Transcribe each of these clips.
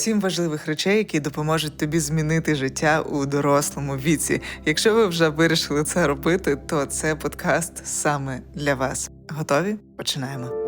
Сім важливих речей, які допоможуть тобі змінити життя у дорослому віці. Якщо ви вже вирішили це робити, то це подкаст саме для вас. Готові? Починаємо.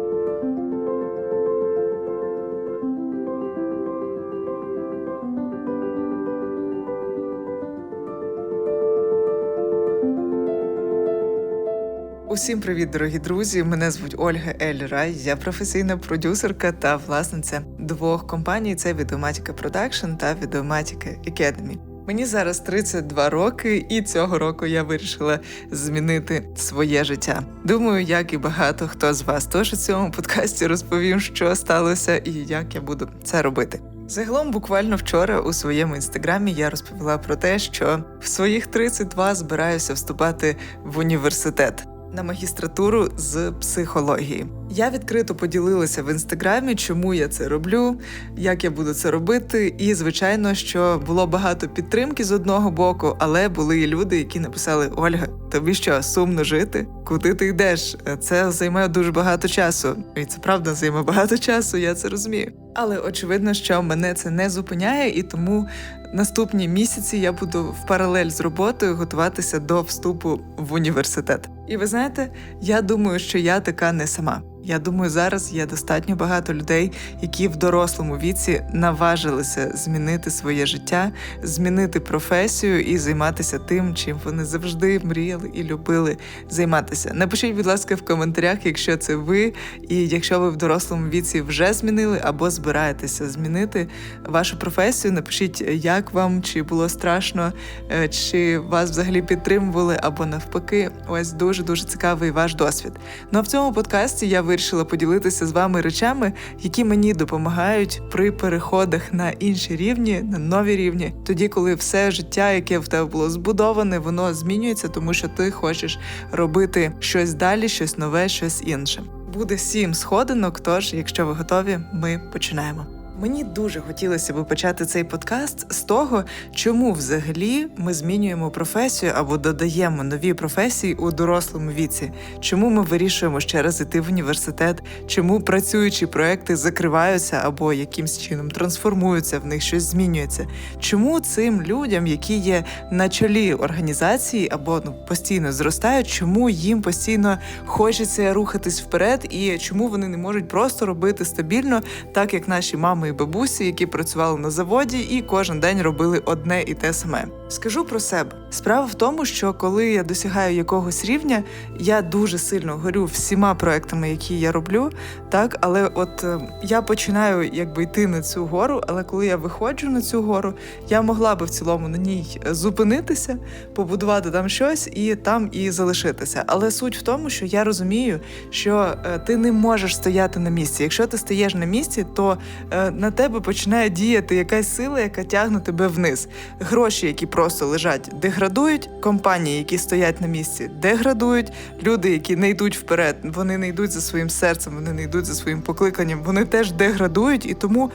Усім привіт, дорогі друзі! Мене звуть Ольга Ель Рай. Я професійна продюсерка та власниця двох компаній: це Відеоматіка Продакшн та Відеоматіка Academy. Мені зараз 32 роки, і цього року я вирішила змінити своє життя. Думаю, як і багато хто з вас. Тож у цьому подкасті розповім, що сталося і як я буду це робити. Загалом, буквально вчора у своєму інстаграмі я розповіла про те, що в своїх 32 збираюся вступати в університет на магістратуру з психології. Я відкрито поділилася в інстаграмі, чому я це роблю, як я буду це робити. І звичайно, що було багато підтримки з одного боку, але були і люди, які написали: Ольга, тобі що сумно жити? Куди ти йдеш? Це займе дуже багато часу. І це правда займе багато часу, я це розумію. Але очевидно, що мене це не зупиняє, і тому наступні місяці я буду в паралель з роботою готуватися до вступу в університет. І ви знаєте, я думаю, що я така не сама. Я думаю, зараз є достатньо багато людей, які в дорослому віці наважилися змінити своє життя, змінити професію і займатися тим, чим вони завжди мріяли і любили займатися. Напишіть, будь ласка, в коментарях, якщо це ви, і якщо ви в дорослому віці вже змінили або збираєтеся змінити вашу професію. Напишіть, як вам, чи було страшно, е, чи вас взагалі підтримували, або навпаки, ось дуже дуже цікавий ваш досвід. Ну а в цьому подкасті я вирішила поділитися з вами речами, які мені допомагають при переходах на інші рівні, на нові рівні, тоді, коли все життя, яке в тебе було збудоване, воно змінюється, тому що ти хочеш робити щось далі, щось нове, щось інше. Буде сім сходинок. Тож, якщо ви готові, ми починаємо. Мені дуже хотілося б почати цей подкаст з того, чому взагалі ми змінюємо професію або додаємо нові професії у дорослому віці, чому ми вирішуємо ще раз іти в університет, чому працюючі проекти закриваються або якимсь чином трансформуються, в них щось змінюється. Чому цим людям, які є на чолі організації або ну постійно зростають, чому їм постійно хочеться рухатись вперед, і чому вони не можуть просто робити стабільно, так як наші мами бабусі, які працювали на заводі, і кожен день робили одне і те саме. Скажу про себе. Справа в тому, що коли я досягаю якогось рівня, я дуже сильно горю всіма проектами, які я роблю. Так, але от е, я починаю якби йти на цю гору. Але коли я виходжу на цю гору, я могла би в цілому на ній зупинитися, побудувати там щось і там і залишитися. Але суть в тому, що я розумію, що е, ти не можеш стояти на місці. Якщо ти стаєш на місці, то е, на тебе починає діяти якась сила, яка тягне тебе вниз. Гроші, які просто лежать, деградують. Компанії, які стоять на місці, деградують. Люди, які не йдуть вперед, вони не йдуть за своїм серцем, вони не йдуть за своїм покликанням. Вони теж деградують, і тому.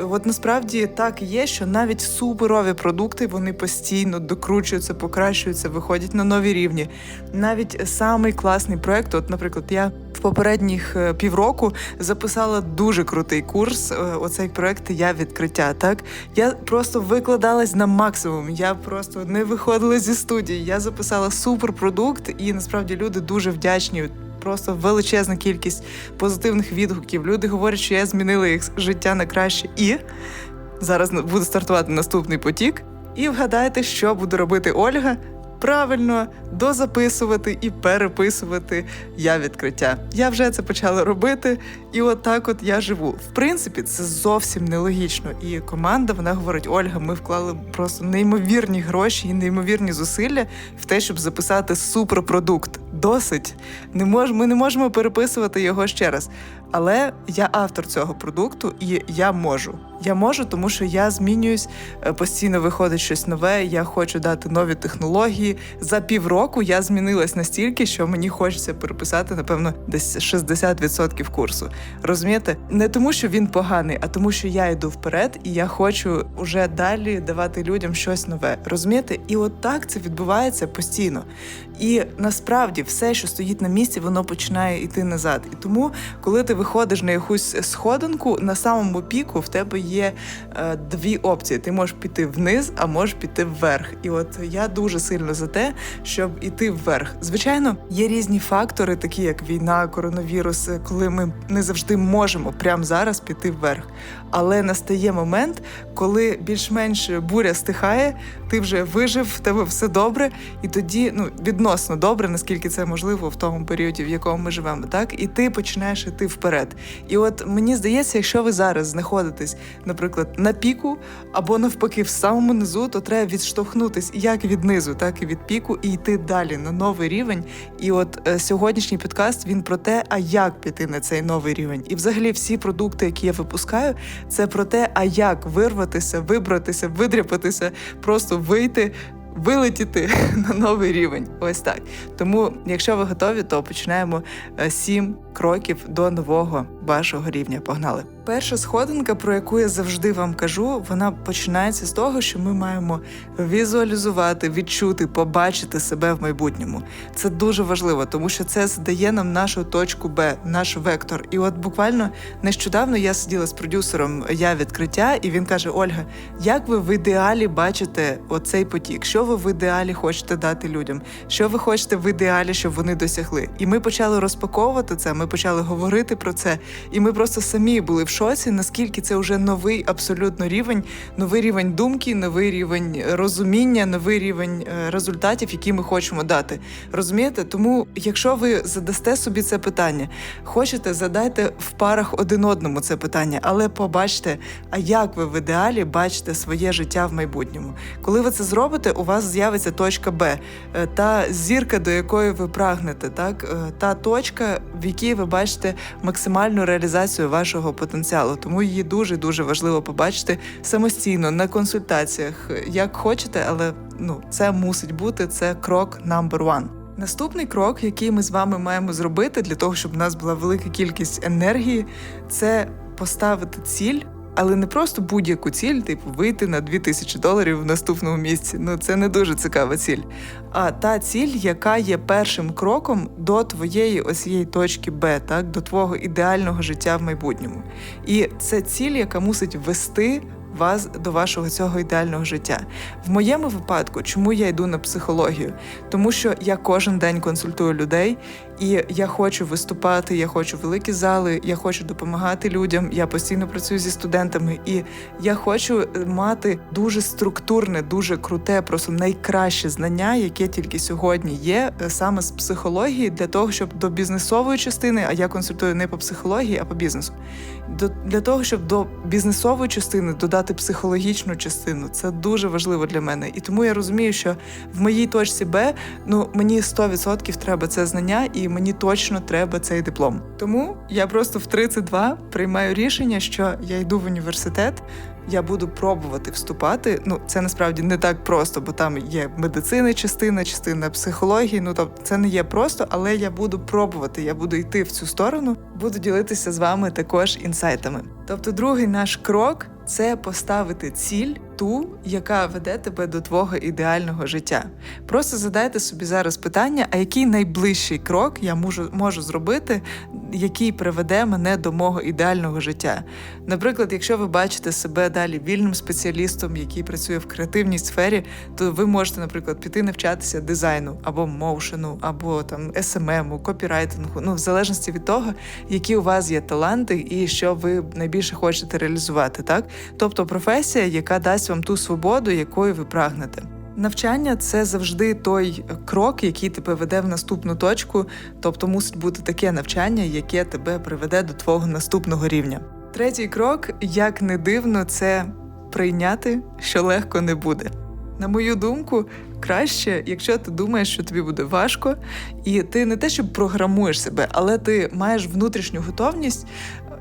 От насправді так є, що навіть суперові продукти вони постійно докручуються, покращуються, виходять на нові рівні. Навіть самий класний проект, от, наприклад, я в попередніх е, півроку записала дуже крутий курс. е, Оцей проект Я відкриття. Так я просто викладалась на максимум. Я просто не виходила зі студії. Я записала суперпродукт, і насправді люди дуже вдячні. Просто величезна кількість позитивних відгуків. Люди говорять, що я змінила їх життя на краще. І зараз буде стартувати наступний потік. І вгадайте, що буде робити Ольга. Правильно дозаписувати і переписувати я відкриття. Я вже це почала робити, і от от я живу. В принципі, це зовсім нелогічно. І команда вона говорить: Ольга, ми вклали просто неймовірні гроші і неймовірні зусилля в те, щоб записати суперпродукт. Досить не мож, ми не можемо переписувати його ще раз. Але я автор цього продукту, і я можу. Я можу, тому що я змінююсь, е, постійно виходить щось нове. Я хочу дати нові технології. За півроку я змінилась настільки, що мені хочеться переписати, напевно, десь 60% курсу. Розумієте? Не тому, що він поганий, а тому, що я йду вперед, і я хочу вже далі давати людям щось нове. Розумієте? І от так це відбувається постійно. І насправді все, що стоїть на місці, воно починає йти назад. І тому, коли ти виходиш на якусь сходинку, на самому піку в тебе є е, дві опції: ти можеш піти вниз, а можеш піти вверх. І от я дуже сильно за те, щоб іти вверх. Звичайно, є різні фактори, такі як війна, коронавірус, е, коли ми не завжди можемо прямо зараз піти вверх. Але настає момент, коли більш-менш буря стихає, ти вже вижив, в тебе все добре, і тоді ну відносно добре, наскільки це можливо в тому періоді, в якому ми живемо, так і ти починаєш іти вперед. І от мені здається, якщо ви зараз знаходитесь, наприклад, на піку або навпаки в самому низу, то треба відштовхнутись як від низу, так і від піку, і йти далі на новий рівень. І от е, сьогоднішній підкаст він про те, а як піти на цей новий рівень. І взагалі всі продукти, які я випускаю, це про те, а як вирватися, вибратися, видряпатися, просто вийти. Вилетіти на новий рівень, ось так. Тому, якщо ви готові, то починаємо е, сім кроків до нового вашого рівня. Погнали! Перша сходинка, про яку я завжди вам кажу, вона починається з того, що ми маємо візуалізувати, відчути, побачити себе в майбутньому. Це дуже важливо, тому що це здає нам нашу точку Б, наш вектор. І от буквально нещодавно я сиділа з продюсером я відкриття, і він каже: Ольга, як ви в ідеалі бачите оцей потік? Що ви в ідеалі хочете дати людям? Що ви хочете в ідеалі, щоб вони досягли? І ми почали розпаковувати це. Ми почали говорити про це, і ми просто самі були в шоці, наскільки це вже новий абсолютно рівень, новий рівень думки, новий рівень розуміння, новий рівень е, результатів, які ми хочемо дати. Розумієте? Тому, якщо ви задасте собі це питання, хочете задайте в парах один одному це питання, але побачте, а як ви в ідеалі бачите своє життя в майбутньому. Коли ви це зробите, у вас з'явиться точка Б, е, та зірка, до якої ви прагнете, так е, та точка, в якій ви бачите максимальну реалізацію вашого потенціалу. Тому її дуже дуже важливо побачити самостійно на консультаціях, як хочете, але ну це мусить бути це крок number one. Наступний крок, який ми з вами маємо зробити для того, щоб у нас була велика кількість енергії, це поставити ціль. Але не просто будь-яку ціль, типу вийти на 2000 доларів в наступному місці. Ну це не дуже цікава ціль. А та ціль, яка є першим кроком до твоєї осієї точки Б, так до твого ідеального життя в майбутньому. І це ціль, яка мусить вести вас до вашого цього ідеального життя. В моєму випадку, чому я йду на психологію? Тому що я кожен день консультую людей, і я хочу виступати, я хочу великі зали, я хочу допомагати людям. Я постійно працюю зі студентами, і я хочу е, мати дуже структурне, дуже круте, просто найкраще знання, яке тільки сьогодні є, е, саме з психології, для того, щоб до бізнесової частини, а я консультую не по психології, а по бізнесу. Для того, щоб до бізнесової частини додати психологічну частину, це дуже важливо для мене. І тому я розумію, що в моїй точці Б ну мені 100% треба це знання, і мені точно треба цей диплом. Тому я просто в 32 приймаю рішення, що я йду в університет. Я буду пробувати вступати. Ну, це насправді не так просто, бо там є медицина, частина, частина психології. Ну тобто це не є просто, але я буду пробувати. Я буду йти в цю сторону, буду ділитися з вами також інсайтами. Тобто, другий наш крок це поставити ціль, ту, яка веде тебе до твого ідеального життя. Просто задайте собі зараз питання, а який найближчий крок я можу можу зробити, який приведе мене до мого ідеального життя. Наприклад, якщо ви бачите себе далі вільним спеціалістом, який працює в креативній сфері, то ви можете, наприклад, піти навчатися дизайну або моушену, або там СММу, копірайтингу, ну в залежності від того, які у вас є таланти і що ви найбільше хочете реалізувати, так тобто професія, яка дасть вам ту свободу, якою ви прагнете. Навчання це завжди той крок, який тебе веде в наступну точку, тобто мусить бути таке навчання, яке тебе приведе до твого наступного рівня. Третій крок, як не дивно, це прийняти, що легко не буде. На мою думку, краще, якщо ти думаєш, що тобі буде важко, і ти не те, що програмуєш себе, але ти маєш внутрішню готовність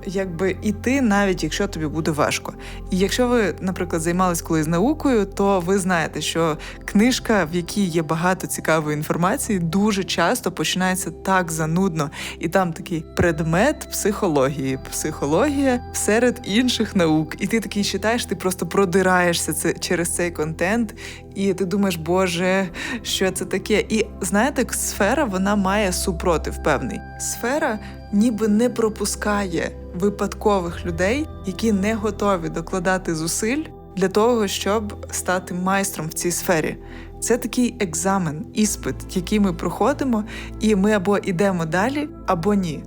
якби іти, навіть якщо тобі буде важко. І якщо ви, наприклад, займались колись наукою, то ви знаєте, що книжка, в якій є багато цікавої інформації, дуже часто починається так занудно, і там такий предмет психології, психологія серед інших наук. І ти такий читаєш, ти просто продираєшся це через цей контент, і ти думаєш, Боже, що це таке? І знаєте, сфера вона має супротив певний. Сфера ніби не пропускає випадкових людей, які не готові докладати зусиль для того, щоб стати майстром в цій сфері. Це такий екзамен, іспит, який ми проходимо, і ми або йдемо далі, або ні.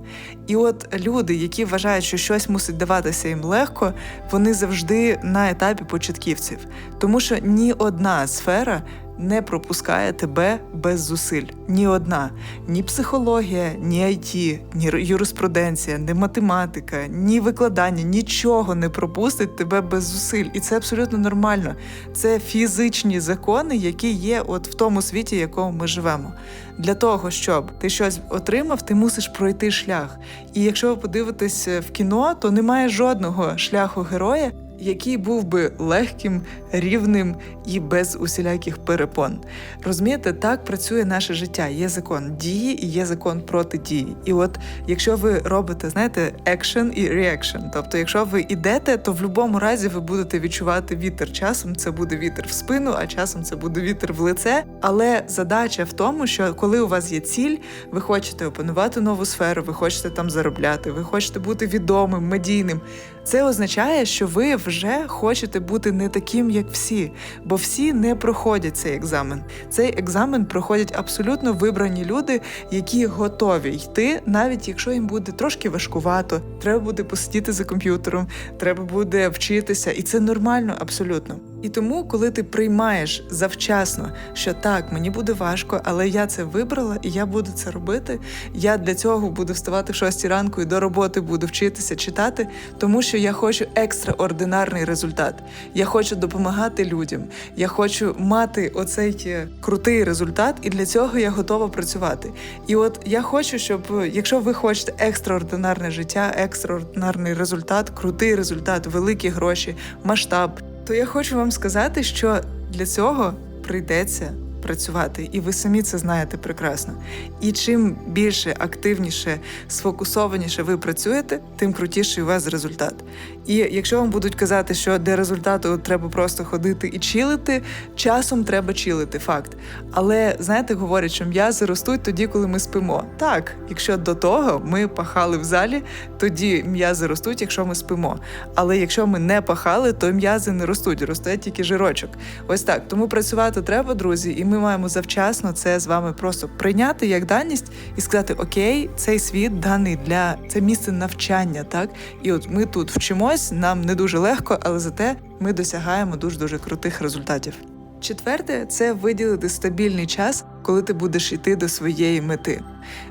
І от люди, які вважають, що щось мусить даватися їм легко, вони завжди на етапі початківців, тому що ні одна сфера не пропускає тебе без зусиль. Ні одна, ні психологія, ні IT, ні юриспруденція, ні математика, ні викладання, нічого не пропустить тебе без зусиль. І це абсолютно нормально. Це фізичні закони, які є от в тому світі, в якому ми живемо. Для того, щоб ти щось отримав, ти мусиш пройти шлях. І якщо ви подивитесь в кіно, то немає жодного шляху героя, який був би легким, рівним і без усіляких перепон. Розумієте, так працює наше життя. Є закон дії і є закон протидії. І от якщо ви робите, знаєте, екшен і реакшн, тобто, якщо ви йдете, то в будь-якому разі ви будете відчувати вітер. Часом це буде вітер в спину, а часом це буде вітер в лице. Але задача в тому, що коли у вас є ціль, ви хочете опанувати нову сферу, ви хочете там заробляти, ви хочете бути відомим, медійним. Це означає, що ви вже хочете бути не таким, як всі, бо всі не проходять цей екзамен. Цей екзамен проходять абсолютно вибрані люди, які готові йти, навіть якщо їм буде трошки важкувато, треба буде посидіти за комп'ютером, треба буде вчитися, і це нормально абсолютно. І тому, коли ти приймаєш завчасно, що так, мені буде важко, але я це вибрала і я буду це робити. Я для цього буду вставати в шостій ранку і до роботи буду вчитися читати, тому що я хочу екстраординарний результат. Я хочу допомагати людям. Я хочу мати оцей е, крутий результат, і для цього я готова працювати. І от я хочу, щоб якщо ви хочете екстраординарне життя, екстраординарний результат, крутий результат, великі гроші, масштаб то я хочу вам сказати, що для цього прийдеться працювати, і ви самі це знаєте прекрасно. І чим більше активніше, сфокусованіше ви працюєте, тим крутіший у вас результат. І якщо вам будуть казати, що для результату треба просто ходити і чилити, часом треба чилити, факт. Але знаєте, говорять, що м'язи ростуть тоді, коли ми спимо. Так, якщо до того ми пахали в залі, тоді м'язи ростуть, якщо ми спимо. Але якщо ми не пахали, то м'язи не ростуть, росте тільки жирочок. Ось так. Тому працювати треба, друзі, і ми маємо завчасно це з вами просто прийняти як даність і сказати: Окей, цей світ даний для це місце навчання, так і от ми тут вчимось, нам не дуже легко, але зате ми досягаємо дуже дуже крутих результатів. Четверте це виділити стабільний час, коли ти будеш йти до своєї мети.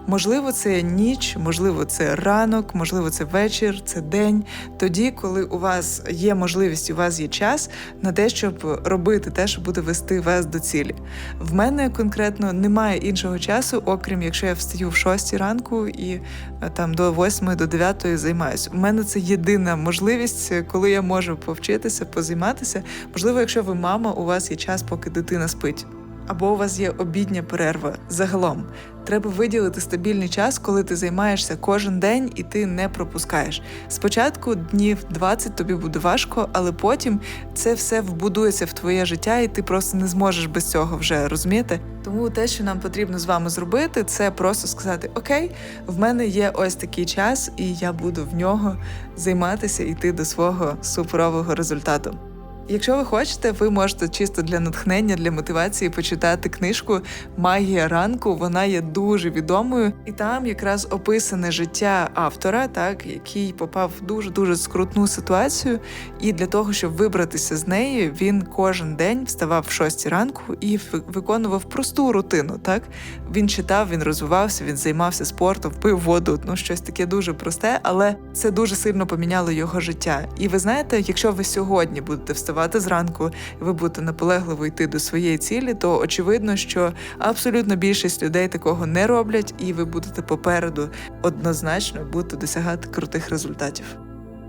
Можливо, це ніч, можливо, це ранок, можливо, це вечір, це день. Тоді, коли у вас є можливість, у вас є час на те, щоб робити те, що буде вести вас до цілі. В мене конкретно немає іншого часу, окрім якщо я встаю в 6 ранку і е, там до 8, до 9 займаюся. У мене це єдина можливість, коли я можу повчитися, позайматися. Можливо, якщо ви мама, у вас є час, поки дитина спить або у вас є обідня перерва. Загалом треба виділити стабільний час, коли ти займаєшся кожен день і ти не пропускаєш. Спочатку днів 20 тобі буде важко, але потім це все вбудується в твоє життя, і ти просто не зможеш без цього вже розумієте. Тому те, що нам потрібно з вами зробити, це просто сказати: Окей, в мене є ось такий час, і я буду в нього займатися і йти до свого суперового результату. Якщо ви хочете, ви можете чисто для натхнення, для мотивації почитати книжку Магія ранку. Вона є дуже відомою, і там якраз описане життя автора, так який попав в дуже дуже скрутну ситуацію. І для того, щоб вибратися з неї, він кожен день вставав в 6 ранку і виконував просту рутину. Так він читав, він розвивався, він займався спортом, пив воду. Ну щось таке дуже просте, але це дуже сильно поміняло його життя. І ви знаєте, якщо ви сьогодні будете вставати вставати зранку, ви будете наполегливо йти до своєї цілі, то очевидно, що абсолютно більшість людей такого не роблять, і ви будете попереду однозначно будете досягати крутих результатів.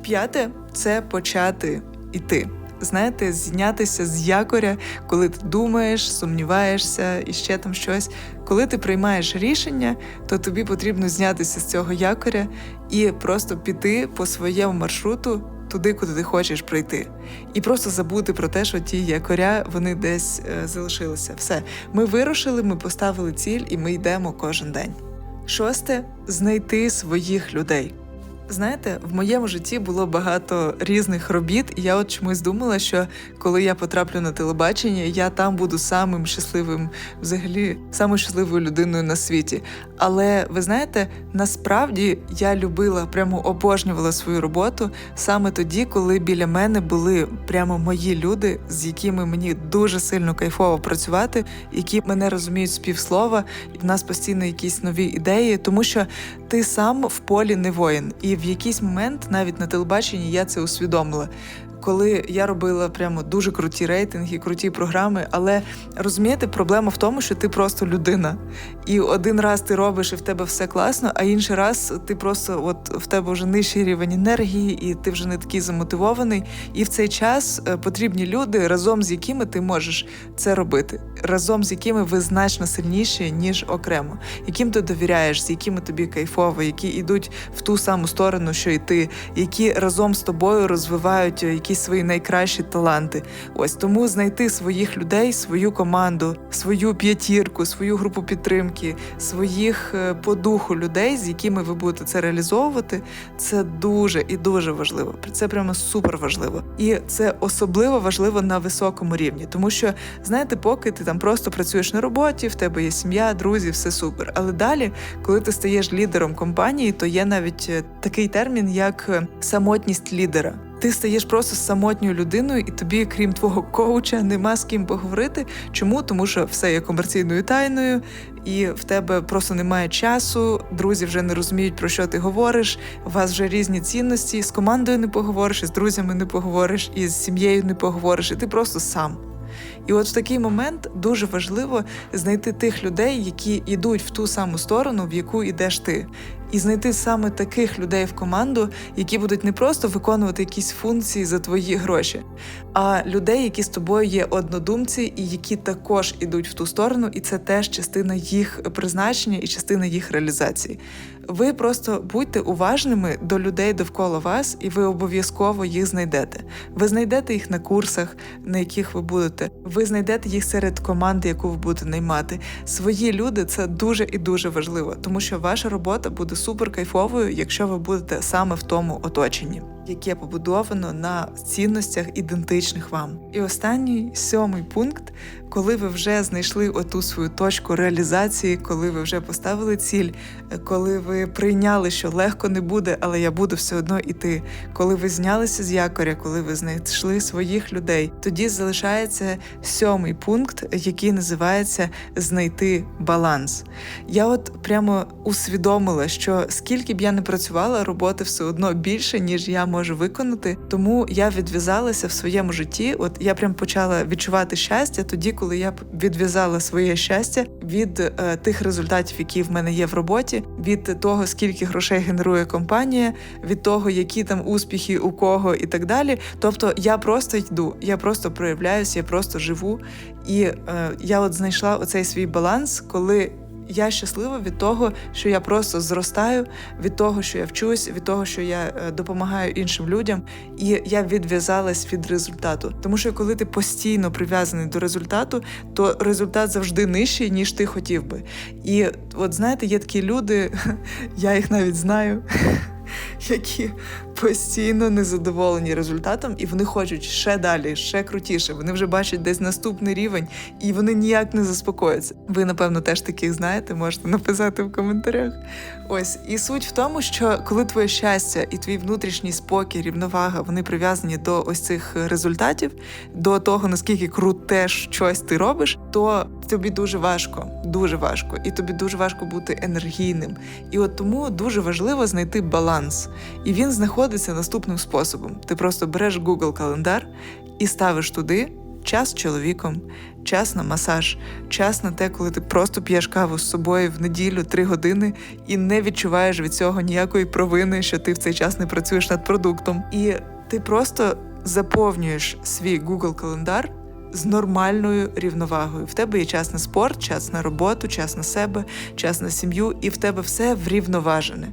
П'яте це почати йти. Знаєте, знятися з якоря, коли ти думаєш, сумніваєшся і ще там щось. Коли ти приймаєш рішення, то тобі потрібно знятися з цього якоря і просто піти по своєму маршруту туди, куди ти хочеш прийти, і просто забути про те, що ті якоря вони десь е, залишилися. Все, ми вирушили, ми поставили ціль, і ми йдемо кожен день. Шосте знайти своїх людей. Знаєте, в моєму житті було багато різних робіт, і я от чомусь думала, що коли я потраплю на телебачення, я там буду самим щасливим, взагалі, самою щасливою людиною на світі. Але ви знаєте, насправді я любила, прямо обожнювала свою роботу саме тоді, коли біля мене були прямо мої люди, з якими мені дуже сильно кайфово працювати, які мене розуміють з півслова, і в нас постійно якісь нові ідеї, тому що ти сам в полі не воїн. І в якийсь момент, навіть на телебаченні, я це усвідомила. Коли я робила прямо дуже круті рейтинги, круті програми, але розумієте, проблема в тому, що ти просто людина. І один раз ти робиш і в тебе все класно, а інший раз ти просто от в тебе вже нижчий рівень енергії, і ти вже не такий замотивований. І в цей час е, потрібні люди, разом з якими ти можеш це робити, разом з якими ви значно сильніші, ніж окремо, яким ти довіряєш, з якими тобі кайфово, які йдуть в ту саму сторону, що й ти, які разом з тобою розвивають е, якісь свої найкращі таланти. Ось тому знайти своїх людей, свою команду, свою п'ятірку, свою групу підтримки, своїх е, по духу людей, з якими ви будете це реалізовувати, це дуже і дуже важливо. Це прямо супер важливо. І це особливо важливо на високому рівні, тому що знаєте, поки ти там просто працюєш на роботі, в тебе є сім'я, друзі, все супер. Але далі, коли ти стаєш лідером компанії, то є навіть е, такий термін, як е, самотність лідера. Ти стаєш просто самотньою людиною, і тобі, крім твого коуча, нема з ким поговорити. Чому? Тому що все є комерційною тайною, і в тебе просто немає часу. Друзі вже не розуміють, про що ти говориш. У вас вже різні цінності. З командою не поговориш, з друзями не поговориш, і з сім'єю не поговориш, і ти просто сам. І от в такий момент дуже важливо знайти тих людей, які йдуть в ту саму сторону, в яку йдеш ти. І знайти саме таких людей в команду, які будуть не просто виконувати якісь функції за твої гроші, а людей, які з тобою є однодумці, і які також ідуть в ту сторону, і це теж частина їх призначення і частина їх реалізації. Ви просто будьте уважними до людей довкола вас, і ви обов'язково їх знайдете. Ви знайдете їх на курсах, на яких ви будете. Ви знайдете їх серед команди, яку ви будете наймати. Свої люди це дуже і дуже важливо, тому що ваша робота буде супер кайфовою, якщо ви будете саме в тому оточенні, яке побудовано на цінностях ідентичних вам. І останній сьомий пункт, коли ви вже знайшли оту свою точку реалізації, коли ви вже поставили ціль, коли ви прийняли, що легко не буде, але я буду все одно іти. Коли ви знялися з якоря, коли ви знайшли своїх людей, тоді залишається сьомий пункт, який називається знайти баланс. Я от прямо усвідомила, що скільки б я не працювала, роботи все одно більше, ніж я можу виконати. Тому я відв'язалася в своєму житті. От я прям почала відчувати щастя тоді, коли я відв'язала своє щастя від е, тих результатів, які в мене є в роботі, від того, скільки грошей генерує компанія, від того, які там успіхи у кого і так далі. Тобто я просто йду, я просто проявляюся, я просто живу. І е, я от знайшла оцей свій баланс, коли я щаслива від того, що я просто зростаю, від того, що я вчусь, від того, що я е, допомагаю іншим людям, і я відв'язалась від результату. Тому що коли ти постійно прив'язаний до результату, то результат завжди нижчий, ніж ти хотів би. І от знаєте, є такі люди, я їх навіть знаю. Які постійно незадоволені результатом, і вони хочуть ще далі, ще крутіше. Вони вже бачать десь наступний рівень, і вони ніяк не заспокояться. Ви, напевно, теж таких знаєте, можете написати в коментарях. Ось і суть в тому, що коли твоє щастя і твій внутрішній спокій, рівновага, вони прив'язані до ось цих результатів, до того наскільки круте щось ти робиш, то тобі дуже важко, дуже важко, і тобі дуже важко бути енергійним. І от тому дуже важливо знайти баланс. І він знаходиться наступним способом: ти просто береш Google календар і ставиш туди. Час з чоловіком, час на масаж, час на те, коли ти просто п'єш каву з собою в неділю три години і не відчуваєш від цього ніякої провини, що ти в цей час не працюєш над продуктом. І ти просто заповнюєш свій Google календар з нормальною рівновагою. В тебе є час на спорт, час на роботу, час на себе, час на сім'ю, і в тебе все врівноважене.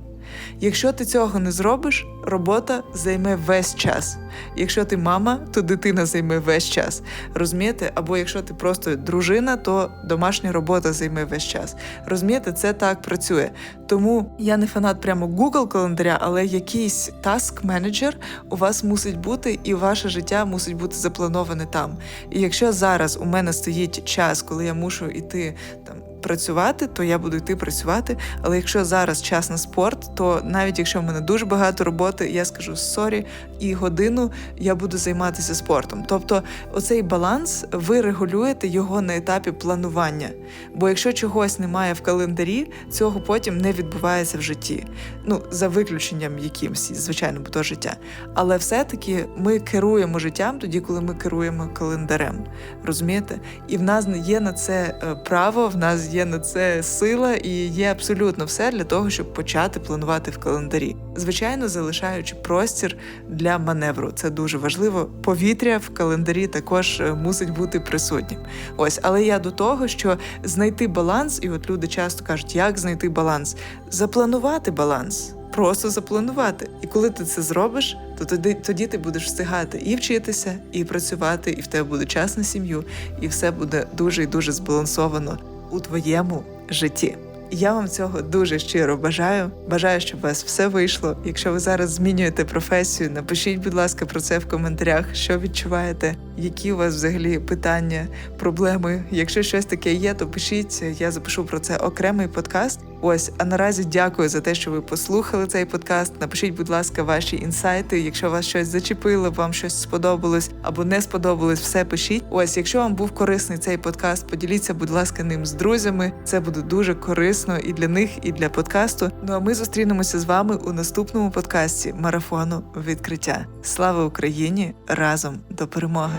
Якщо ти цього не зробиш, робота займе весь час. Якщо ти мама, то дитина займе весь час. Розумієте? Або якщо ти просто дружина, то домашня робота займе весь час. Розумієте, це так працює. Тому я не фанат прямо Google календаря, але якийсь task менеджер у вас мусить бути, і ваше життя мусить бути заплановане там. І якщо зараз у мене стоїть час, коли я мушу йти там. Працювати, то я буду йти працювати. Але якщо зараз час на спорт, то навіть якщо в мене дуже багато роботи, я скажу сорі, і годину я буду займатися спортом. Тобто, оцей баланс ви регулюєте його на етапі планування. Бо якщо чогось немає в календарі, цього потім не відбувається в житті. Ну, за виключенням якимсь, звичайно, бо то життя. Але все-таки ми керуємо життям тоді, коли ми керуємо календарем. Розумієте? І в нас є на це е, право, в нас є на це сила і є абсолютно все для того, щоб почати планувати в календарі. Звичайно, залишаючи простір для маневру. Це дуже важливо. Повітря в календарі також е, мусить бути присутнім. Ось, але я до того, що знайти баланс, і от люди часто кажуть, як знайти баланс, запланувати баланс. Просто запланувати. І коли ти це зробиш, то тоді, тоді ти будеш встигати і вчитися, і працювати, і в тебе буде час на сім'ю, і все буде дуже і дуже збалансовано у твоєму житті. Я вам цього дуже щиро бажаю. Бажаю, щоб у вас все вийшло. Якщо ви зараз змінюєте професію, напишіть, будь ласка, про це в коментарях, що відчуваєте, які у вас взагалі питання, проблеми. Якщо щось таке є, то пишіть. Я запишу про це окремий подкаст. Ось, а наразі дякую за те, що ви послухали цей подкаст. Напишіть, будь ласка, ваші інсайти. Якщо вас щось зачепило, вам щось сподобалось або не сподобалось, все пишіть. Ось, якщо вам був корисний цей подкаст, поділіться, будь ласка, ним з друзями. Це буде дуже корисно і для них, і для подкасту. Ну а ми зустрінемося з вами у наступному подкасті марафону відкриття. Слава Україні! Разом до перемоги!